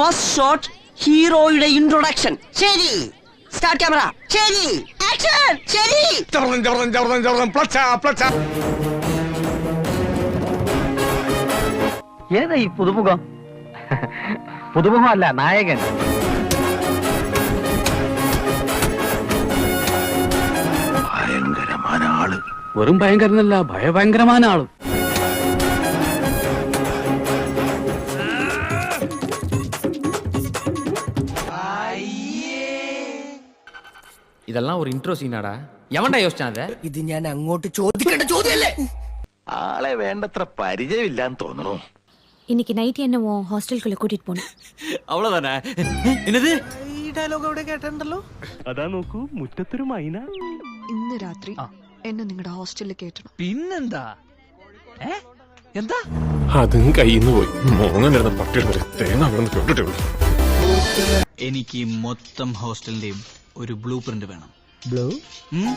First shot ഹീറോയുടെ introduction ശരി. Start camera ശരി. ആക്ഷൻ ശരി. ജവർദ്ധൻ ജവർദ്ധൻ ജവർദ്ധൻ ജവർദ്ധൻ പ്ലച്ച പ്ലച്ച. ഏതാ ഈ പുതുമുഖം? പുതുമുഖം അല്ല നായകൻ. ഭയങ്കരമായ ആൾ. വെറും ഭയങ്കരനല്ല ഭയഭയങ്കരമായ ആൾ. இதெல்லாம் ஒரு இன்ட்ரோ சீனாடா எவன்டா யோசிச்சான் அதை ഇത് ഞാൻ അങ്ങോട്ട് ചോദിക്കേണ്ട ചോദ്യമല്ലേ ആളെ വേണ്ടത്ര പരിചയമില്ലാന്ന് തോന്നുന്നു இன்னைக்கு நைட் என்ன உன் ஹாஸ்டலுக்குள்ள கூட்டிட்டு போனேன் அவ்வளவுதானே என்னது ഇന്ന് രാത്രി എന്നെ നിങ്ങളുടെ ഹോസ്റ്റലിൽ കയറ്റണം പിന്നെന്താ ഏ എന്താ അതും കയ്യിന്ന് പോയി മോങ്ങനിരുന്ന പട്ടിയുടെ വരെ തേങ്ങ വീണെന്ന് കേട്ടിട്ടേ ഉള്ളൂ എനിക്ക് ഈ മൊത്തം ഹോസ്റ്റലിന്റെയും ഒരു ബ്ലൂ പ്രിന്റ് വേണം ബ്ലൂ ഉം?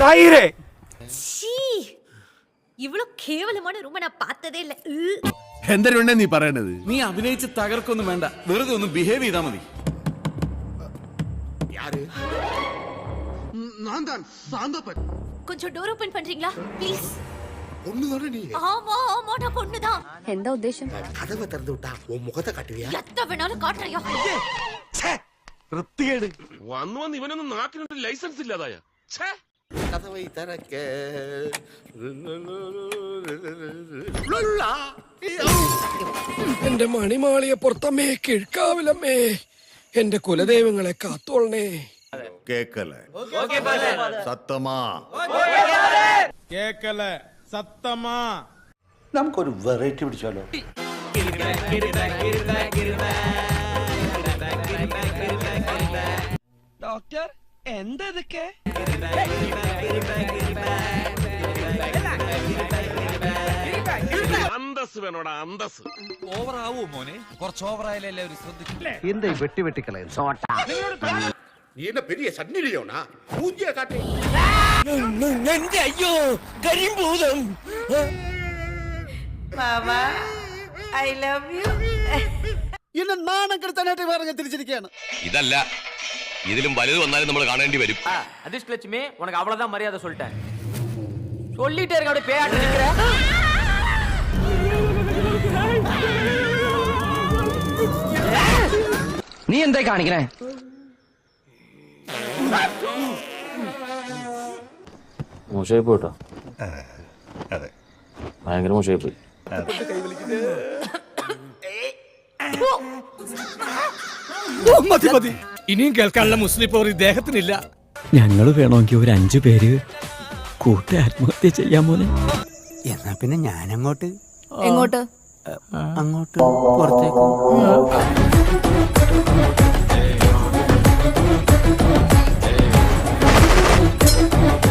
തൈരേ இவ்வளவு கேவலமான ரூம நான் பார்த்ததே இல்ல എന്തരുണ്ടേ നീ പറയണത് നീ അഭിനയിച്ച് തകർക്കൊന്നും വേണ്ട വെറുതെ ഒന്ന് ബിഹേവ് ചെയ്താ മതി கொஞ்சம் டோர் ஓபன் பண்றீங்களா ப்ளீஸ் ஆமா ஆமா நான் பொண்ணுதான் എന്താ ഉദ്ദേശം எத்த வேணாலும் காட்டுறியா വൃത്തികേട് വന്നു വന്ന് ഇവനൊന്നും നാട്ടിനൊരു ലൈസൻസ് ഇല്ലാതായ എന്റെ മണിമാളിയെ പുറത്തമ്മേ കിഴക്കാവിലമ്മേ എന്റെ കുലദൈവങ്ങളെ കാത്തോളണേ കേക്കല്ലേ സത്തമാ കേക്കല സത്തമാ. നമുക്കൊരു വെറൈറ്റി പിടിച്ചാലോ? ഡോക്ടർ എന്താ ഇതൊക്കെ അന്തസ് വേണോടാ അന്തസ് എന്താ ഈ വെട്ടി വെട്ടിക്കളയും നീ എന്നെ പെരിയ സണ്ണിലിയോണാ പൂജ്യ കാട്ടി. അയ്യോ കരിമ്പൂതം ഐ ലവ് യു എന്നെ നാണം കെടുത്താനായിട്ട് പറഞ്ഞ തിരിച്ചിരിക്കുകയാണ് ഇതല്ല ഇതിലും വലുത് വന്നാലും നമ്മൾ കാണേണ്ടി വരും அதிர்ஷ்டலட்சுமி உனக்கு அவ்வளவுதான் மரியாதை சொல்லிட்டேன் சொல்லிட்டே இருக்க அப்படியே பேயாட்டு நிக்கிற നീ എന്താ കാണിക്കണേ മോശമായി പോയിട്ടോ അതെ. ഭയങ്കര മോശമായി പോയി മതി മതി. ഇനിയും കേൾക്കാനുള്ള മുസ്ലിം പോർ ഇദ്ദേഹത്തിനില്ല. ഞങ്ങൾ വേണമെങ്കിൽ ഒരു അഞ്ചു പേര് കൂട്ടി ആത്മഹത്യ ചെയ്യാൻ പോലെ എന്നാ പിന്നെ ഞാൻ അങ്ങോട്ട് എങ്ങോട്ട് അങ്ങോട്ട് പുറത്തേക്ക്.